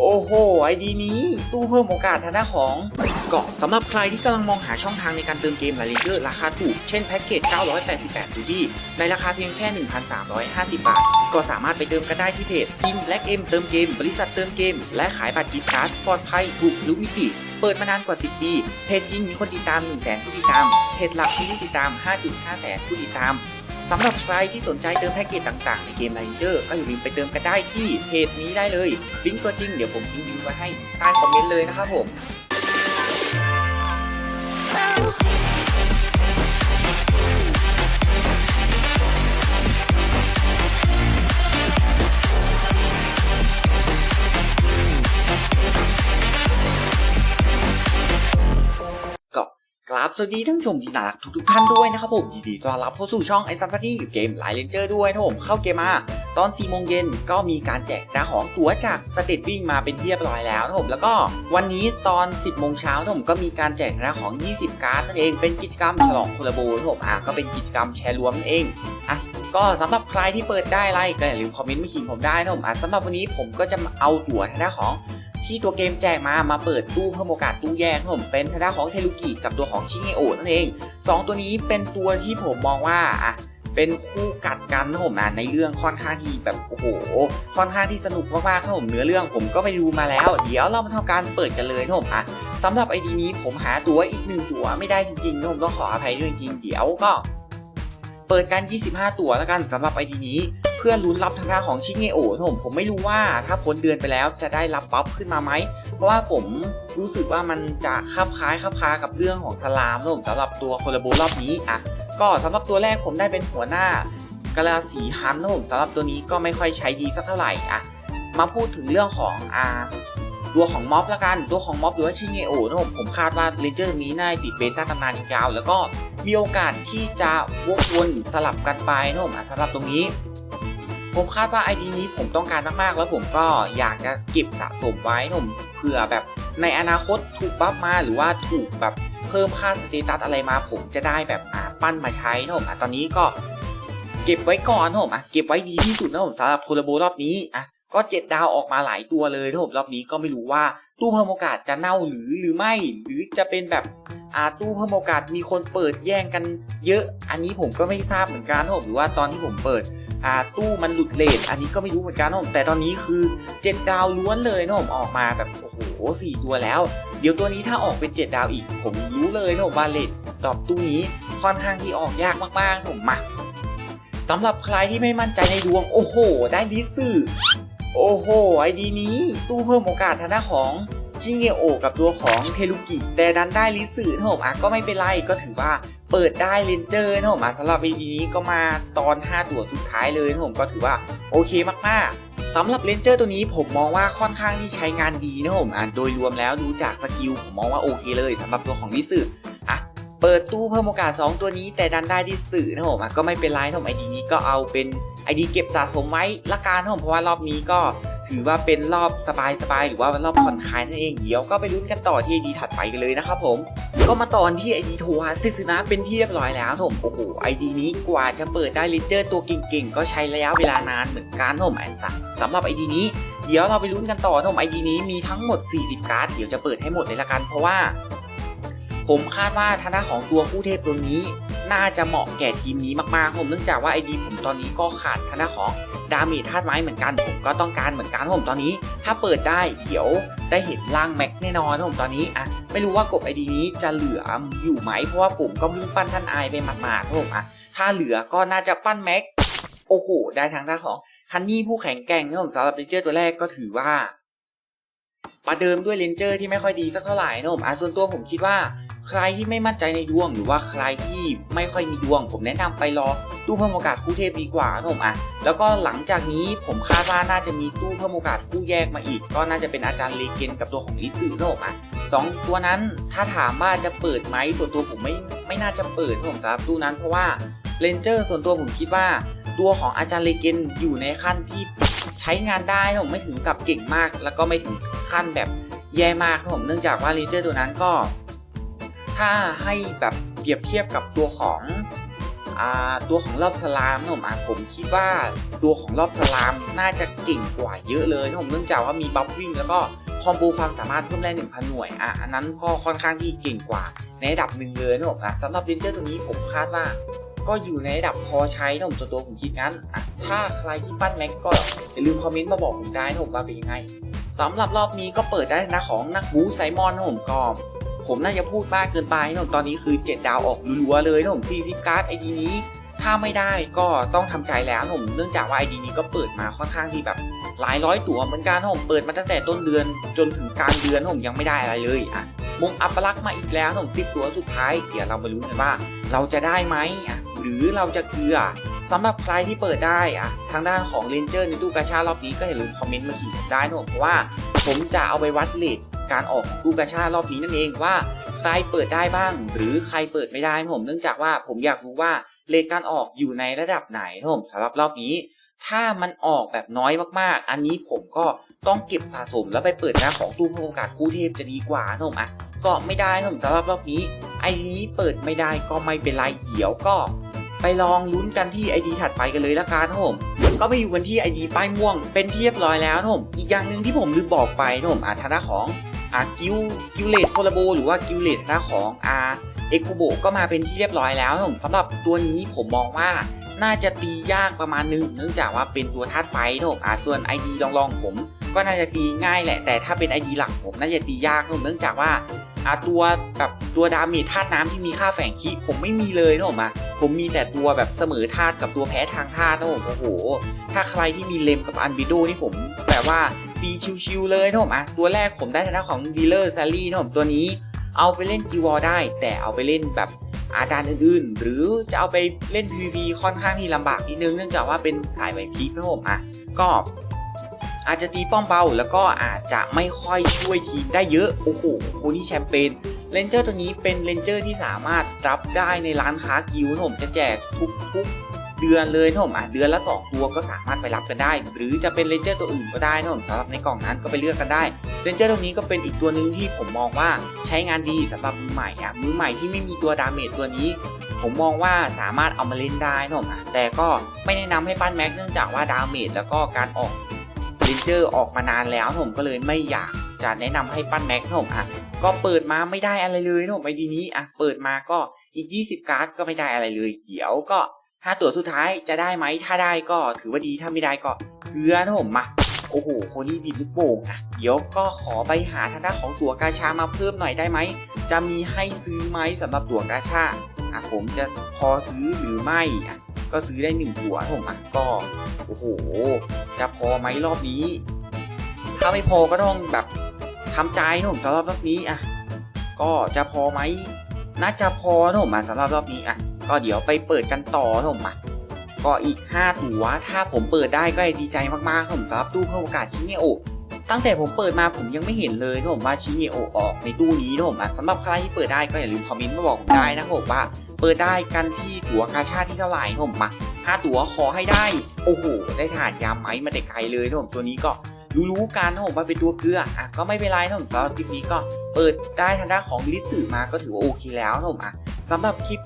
โอ้โห ไอดีนี้ ตู้เพิ่มโอกาสทางด้านของเกาะสำหรับใครที่กำลังมองหาช่องทางในการเติมเกมลาเลนเจอร์ราคาถูก เช่นแพ็กเกจ 988ดูดีในราคาเพียงแค่ 1,350 บาท ก็สามารถไปเติมกันได้ที่เพจทีม Black M เติมเกม บริษัทเติมเกม และขายบัตรกิฟต์การ์ดปลอดภัยถูกลุกมิติ เปิดมานานกว่า 10 ปี เพจจริงมีคนติดตาม 1 0 0 0 0แผู้ติดตาม เพจหลักมีผู้ติดตาม 5.5 แสนผู้ติดตาม สำหรับใครที่สนใจเติมแพ็กเกจต่างๆ ในเกม r a n g e r ก็อย่าลืมไปเติมกันได้ที่เพจนี้ได้เลย ลิงก์ตัวจริงเดี๋ยวผมทิ้งลิงก์ไว้ให้ใต้คอมเมนต์เลยนะครับผม สวัสดีท่านชมที่น่ารักทุกๆท่านด้วยนะครับผมยินดีต้อนรับเข้าสู่ช่องไอซันฟันนี่เกมไลน์เลนเจอร์ด้วยนะผมเข้าเกมมา ตอน4โมงเย็นก็มีการแจกดาของตั๋วจากสเตตวิ่งมาเป็นเรียบร้อยแล้วนะผมแล้วก็วันนี้ตอน 10โมงเช้านะผมก็มีการแจกดาของ 20 การ์ดนั่นเองเป็นกิจกรรมฉลองโคลาโบนะผมอะก็เป็นกิจกรรมแชร์รวมนั่นเองอะก็สำหรับใครที่เปิดได้ไลค์ก็อย่าลืมคอมเมนต์มาขิงผมได้นะผมอะสำหรับวันนี้ผมก็จะเอาตั๋วทางด้านของ ที่ตัวเกมแจกมามาเปิดตู้เพิ่มโอกาสตู้แยกผมเป็นทางด้านของเทลุกิกับตัวของชิเงโอนั่นเอง 2 ตัวนี้เป็นตัวที่ผมมองว่าอะเป็นคู่กัดกันนะผมอะในเรื่องค่อนข้างที่แบบโอ้โหค่อนข้างที่สนุกมากๆครับผมเนื้อเรื่องผมก็ไปดูมาแล้ว เดี๋ยวเรามาทำการเปิดกันเลยนะผมอะสำหรับไอดีนี้ผมหาตัวอีกหนึ่งตัวไม่ได้จริงๆนะผมต้องขออภัยด้วยจริงๆเดี๋ยวก็ เปิดกัน 25 ตัวแล้วกันสำหรับไอดีนี้ พื่อลุ้นรับทางด้านของชิเงโอะผมผมไม่รู้ว่าถ้าพ้นเดือนไปแล้วจะได้รับบัฟขึ้นมาไหม เพราะว่าผมรู้สึกว่ามันจะคับคล้ายคับคล้ากับเรื่องของสลามนะผมสำหรับตัวโคลโบรอบนี้อะก็สำหรับตัวแรกผมได้เป็นหัวหน้ากาลาสีฮันนะผมสำหรับตัวนี้ก็ไม่ค่อยใช้ดีสักเท่าไหร่อะมาพูดถึงเรื่องของอ่าตัวของม็อบละกันตัวของม็อบหรือว่าชิเงโอะนะผมผมคาดว่าเลนเจอร์นี้น่าจะติดเบต้าตำนานยาวแล้วก็มีโอกาสที่จะวกวนสลับกันไปนะผมอะสำหรับตรงนี้ ผมคาดว่าไอดีนี้ผมต้องการมากๆ แล้วผมก็อยากจะเก็บสะสมไว้นะผมเผื่อแบบในอนาคตถูกบัฟมาหรือว่าถูกแบบเพิ่มค่าสเตตัสอะไรมาผมจะได้แบบอ่าปั้นมาใช้นะผมอะตอนนี้ก็เก็บไว้ก่อนนะผมอะเก็บไว้ดีที่สุดนะผมสำหรับโคลาโบรอบนี้อะก็เจ็ดดาวออกมาหลายตัวเลยนะผมรอบนี้ก็ไม่รู้ว่าตู้เพิ่มโอกาสจะเน่าหรือหรือไม่ หรือจะเป็นแบบอ่าตู้เพิ่มโอกาสมีคนเปิดแย่งกันเยอะ อันนี้ผมก็ไม่ทราบเหมือนกันนะผมหรือว่าตอนที่ผมเปิด อ่าตู้มันหลุดเลทอันนี้ก็ไม่รู้เหมือนกันนะผมแต่ตอนนี้คือ 7 ดาวล้วนเลยนะผมออกมาแบบโอ้โห4ตัวแล้ว เดี๋ยวตัวนี้ถ้าออกเป็น 7 ดาวอีก ผมรู้เลยนะผมว่าเลทตอบตู้นี้ค่อนข้างที่ออกยากมากๆนะผมมาสำหรับใครที่ไม่มั่นใจในดวงโอ้โห ได้ลิสสื่อโอ้โหไอดีนี้ ตู้เพิ่มโอกาสทางด้านของจิงเงโอกับตัวของเทลุกิแต่ดันได้ลิสสื่อนะผมอะก็ไม่เป็นไรก็ถือว่า เปิดได้เลนเจอร์นะผมสำหรับวีดีนี้ก็มาตอน 5 ตัวสุดท้ายเลยนะผมก็ถือว่าโอเคมากๆสำหรับเลนเจอร์ตัวนี้ผมมองว่าค่อนข้างที่ใช้งานดีนะผมอะโดยรวมแล้วดูจากสกิลผมมองว่าโอเคเลยสำหรับตัวของลิสึอะเปิดตู้เพิ่มโอกาส 2 ตัวนี้แต่ดันได้ที่สื่อนะผมอะก็ไม่เป็นไรนะผมไอดีนี้ก็เอาเป็นไอดีเก็บสะสมไว้ละกันนะผมเพราะว่ารอบนี้ก็ ถือว่าเป็นรอบสบายๆหรือว่ารอบผ่อนคลายนั่นเองเดี๋ยวก็ไปลุ้นกันต่อที่ไอดีถัดไปกันเลยนะครับผม ก็มาตอนที่ไอดีโทวาซิสนะเป็นที่เรียบร้อยแล้วผมโอ้โหไอดีนี้กว่าจะเปิดได้เลนเจอร์ตัวเก่งๆ ก็ใช้ระยะเวลานานเหมือนกันผมแอนซัสำหรับไอดีนี้เดี๋ยวเราไปลุ้นกันต่อผมไอดีนี้มีทั้งหมด 40 การ์ดเดี๋ยวจะเปิดให้หมดเลยละกันเพราะว่าผมคาดว่าทางด้าของตัวคู่เทพตัวนี้ น่าจะเหมาะแก่ทีมนี้มากๆผมเนื่องจากว่าไอดีผมตอนนี้ก็ขาดทางด้านของดาเมจธาตุไม้เหมือนกันผมก็ต้องการเหมือนกันผมตอนนี้ ถ้าเปิดได้เดี๋ยวได้เห็นร่างแม็กแน่นอนผมตอนนี้อะไม่รู้ว่ากบไอดีนี้จะเหลืออยู่ไหมเพราะว่าผมก็เพิ่งปั้นท่านไอายไปมาดๆผมอะถ้าเหลือก็น่าจะปั้นแม็กโอ้โหได้ทางด้านของฮันนี่ผู้แข็งแกร่งนะผมสำหรับเรนเจอร์ตัวแรกก็ถือว่า ประเดิมด้วยเลนเจอร์ที่ไม่ค่อยดีสักเท่าไหร่นะผมอะส่วนตัวผมคิดว่าใครที่ไม่มั่นใจในดวง หรือว่าใครที่ไม่ค่อยมีดวง ผมแนะนำไปรอตู้เพิ่มโอกาสคู่เทพดีกว่านะผมอะแล้วก็หลังจากนี้ผมคาดว่าน่าจะมีตู้เพิ่มโอกาสคู่แยกมาอีก ก็น่าจะเป็นอาจารย์เลเกนกับตัวของลิซึนะผมอะสองตัวนั้นถ้าถามว่าจะเปิดไหมส่วนตัวผมไม่ไม่น่าจะเปิดนะผมครับตู้นั้นเพราะว่าเลนเจอร์ส่วนตัวผมคิดว่าตัวของอาจารย์เลเกนอยู่ในขั้นที่ ใช้งานได้ผมไม่ถึงกับเก่งมาก แล้วก็ไม่ถึงขั้นแบบแย่มากนะผมเนื่องจากว่าเลนเจอร์ตัวนั้นก็ ถ้าให้แบบเปรียบเทียบกับตัวของตัวของรอบสลามนะผมอะผมคิดว่าตัวของรอบสลามน่าจะเก่งกว่าเยอะเลยนะผมเนื่องจากว่ามีบัฟวิ่งแล้วก็คอมโบความสามารถเพิ่มแรง1,000 หน่วยอะอันนั้นก็ค่อนข้างที่เก่งกว่าในระดับหนึ่งเลยนะผมอะสำหรับเรนเจอร์ตัวนี้ผมคาดว่า ก็อยู่ในระดับพอใช้นะผมส่วนตัวผมคิดงั้นอะถ้าใครที่ปั้นแม็กก็อย่าลืมคอมเมนต์มาบอกผมได้นะผมว่าเป็นยังไงสำหรับรอบนี้ก็เปิดได้นะของนักบูไซมอนนะผมก็ผมน่าจะพูดมากเกินไปนะผมตอนนี้คือ 7 ดาวออกรัวๆเลยนะผม40การ์ดไอดีนี้ ถ้าไม่ได้ก็ต้องทำใจแล้วนะผมเนื่องจากว่าไอดีนี้ก็เปิดมาค่อนข้างที่แบบหลายร้อยตัวเหมือนกันนะผมเปิดมาตั้งแต่ต้นเดือนจนถึงกลางเดือนนะผมยังไม่ได้อะไรเลยอะมงอัปลักษณ์มาอีกแล้วนะผมสิบตัวสุดท้าย เดี๋ยวเรามาลุ้นกันว่า เราจะได้ไหมอะ หรือเราจะเกลือสำหรับใครที่เปิดได้อะทางด้านของเลนเจอร์ในตู้กาชารอบนี้ก็อย่าลืมคอมเมนต์มาขีดได้นะผมเพราะว่าผมจะเอาไปวัดเลทการออกของตู้กาชารอบนี้นั่นเองว่าใครเปิดได้บ้าง หรือใครเปิดไม่ได้ผมเนื่องจากว่าผมอยากรู้ว่าเลทการออกอยู่ในระดับไหนนะผมสำหรับรอบนี้ ถ้ามันออกแบบน้อยมากๆ อันนี้ผมก็ต้องเก็บสะสมแล้วไปเปิดหน้าของตู้พโอกาสคู่เทพจะดีกว่านะผมอะก็ไม่ได้นะผมสำหรับรอบนี้ไอดีนี้เปิดไม่ได้ก็ไม่เป็นไรเดี๋ยวก็ ไปลองลุ้นกันที่ ID ถัดไปกันเลยละกันนะผมก็ไปอยู่กันที่ ID ป้ายม่วง เป็นที่เรียบร้อยแล้วนะผมอีกอย่างหนึ่งที่ผมลืมบอกไปนะผมอะทางด้าของอะกิวกิวเลตโคลาโบหรือว่ากิวเลตทางด้าของอาเอโคโบก็มาเป็นที่เรียบร้อยแล้วนะผมสำหรับตัวนี้ผมมองว่าน่าจะตียากประมาณนึงเนื่องจากว่าเป็นตัวธาตุไฟนะผมอะส่วน ID ลองๆผม ก็น่าจะตีง่ายแหละแต่ถ้าเป็น ID หลักผมน่าจะตียากนะผมเนื่องจากว่า ตัวแบบตัวดาเมจธาตุน้ำที่มีค่าแฝงคีผมไม่มีเลยนะผมอะผมมีแต่ตัวแบบเสมอธาตุกับตัวแพ้ทางธาตุนะผมโอ้โห ถ้าใครที่มีเลมกับอันบิโดนี่ผมแบบว่าตีชิวๆเลยนะผมอะตัวแรกผมได้ทางด้านของดีลเลอร์ซารี่นะผมตัวนี้ เอาไปเล่นกีวอลได้ แต่เอาไปเล่นแบบอาจารย์อื่นๆ หรือจะเอาไปเล่น PVP ค่อนข้างที่ลำบากนิดนึงเนื่องจากว่าเป็นสายไหวพริบนะผมอะก็ อาจจะตีป้อมเบาแล้วก็อาจจะไม่ค่อยช่วยทีมได้เยอะ โอ้โหโคนี่แชมเปญเลนเจอร์ตัวนี้เป็นเลนเจอร์ที่สามารถรับได้ในร้านค้ากิลด์นะผมจะแจกทุกๆเดือนเลยนะผมอะเดือนละ 2 ตัวก็สามารถไปรับกันได้ หรือจะเป็นเลนเจอร์ตัวอื่นก็ได้นะผมสำหรับในกล่องนั้นก็ไปเลือกกันได้เลนเจอร์ตัวนี้ก็เป็นอีกตัวหนึ่งที่ผมมองว่าใช้งานดีสำหรับมือใหม่อะมือใหม่ที่ไม่มีตัวดาเมจตัวนี้ ผมมองว่าสามารถเอามาเล่นได้นะผมอะแต่ก็ไม่แนะนำให้ปั้นแม็กเนื่องจากว่าดาเมจแล้วก็การออก ลนเจอร์ออกมานานแล้วผมก็เลยไม่อยากจะแนะนำให้ปั้นแม็กผมอะก็เปิดมาไม่ได้อะไรเลยนะผมไอดีนี้อะเปิดมาก็อีก 20 การ์ดก็ไม่ได้อะไรเลย เดี๋ยวก็ถ้าตัวสุดท้ายจะได้ไหมถ้าได้ก็ถือว่าดีถ้าไม่ได้ก็เกลือนะผมมาโอ้โหคนี่บินลูกโป่งอะเดี๋ยวก็ขอไปหาทางด้านของตัวกาชามาเพิ่มหน่อยได้ไหมจะมีให้ซื้อไหมสำหรับตัวกาชาอะผมจะพอซื้อหรือไม่อะ ก็ซื้อได้หนึ่งตัวผมอะก็ โอ้โห จะพอไหมรอบนี้ ถ้าไม่พอก็ต้องแบบทำใจนะผมสำหรับรอบนี้อะ ก็จะพอไหมน่าจะพอนะผมมาสำหรับรอบนี้อะ ก็เดี๋ยวไปเปิดกันต่อนะผมมาก็อีก 5 ตัว ถ้าผมเปิดได้ก็ดีใจมากๆผมสำหรับตู้เพิ่มโอกาสชิเงโอ ตั้งแต่ผมเปิดมาผมยังไม่เห็นเลยนะผมว่าชิเงโอออกในตู้นี้นะผมอะสำหรับใครที่เปิดได้ก็อย่าลืมคอมเมนต์มาบอกผมได้นะผมว่า เปิดได้กันที่ตั๋วกาชาที่เท่าไหร่นผมมาห้าตั๋วขอให้ได้ โอ้โห ได้ถาดยามไม้มาแต่ไกลเลยนะผมตัวนี้ก็รู้ๆกันนะผมว่าเป็นตัวเกลืออะก็ไม่เป็นไรนะผมสำหรับคลิปนี้ก็เปิดได้ทางด้านของลิสสือมาก็ถือว่าโอเคแล้วนะผมอะสำหรับคลิป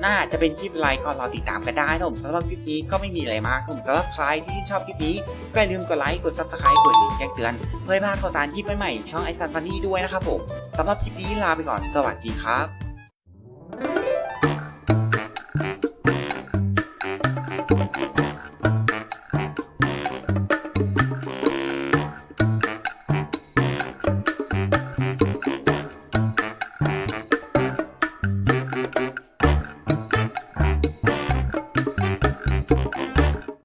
หน้าจะเป็นคลิปอะไรก็รอติดตามกันได้นะผมสำหรับคลิปนี้ก็ไม่มีอะไรมากนผมสำหรับใครที่ชอบคลิปนี้ก็อย่าลืมกดไลค์กด subscribe กดลิงก์แจ้งเตือนเพื่อให้พลาดข่าวสารคลิปใหม่ๆช่องไอซันฟันนี่ด้วยนะครับผมสำหรับคลิปนี้ลาไปก่อนสวัสดีครับ Thank you.